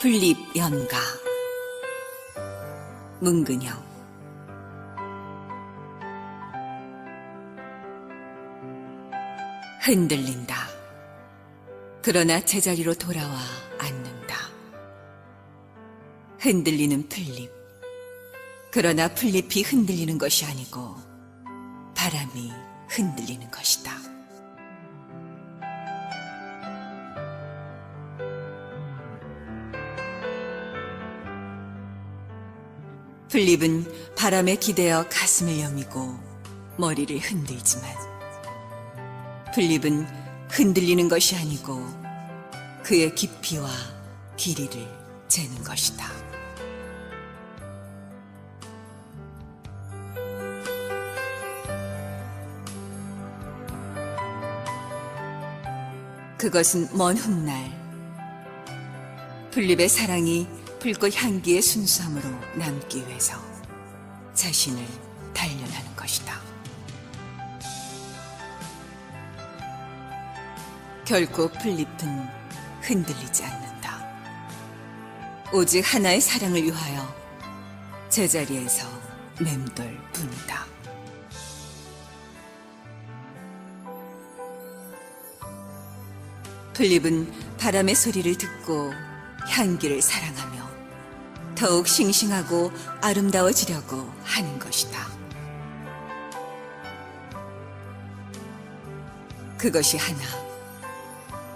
풀립 연가 문근영 흔들린다. 그러나 제자리로 돌아와 앉는다. 흔들리는 풀립. 그러나 풀잎이 흔들리는 것이 아니고 바람이 흔들리는 것이다. 풀립은 바람에 기대어 가슴을 여미고 머리를 흔들지만 풀립은 흔들리는 것이 아니고 그의 깊이와 길이를 재는 것이다. 그것은 먼 훗날 풀립의 사랑이 불꽃 향기의 순수함으로 남기 위해서 자신을 단련하는 것이다. 결코 풀잎은 흔들리지 않는다. 오직 하나의 사랑을 위하여 제자리에서 맴돌 뿐이다. 풀립은 바람의 소리를 듣고 향기를 사랑하며 더욱 싱싱하고 아름다워지려고 하는 것이다. 그것이 하나.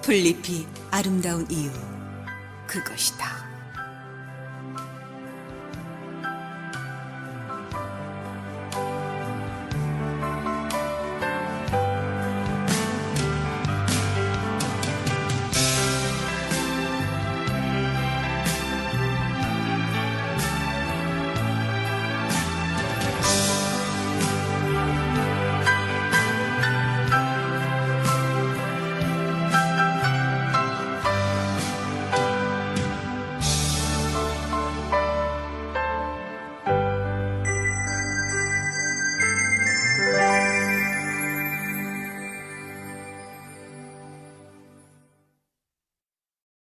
풀잎이 아름다운 이유, 그것이다.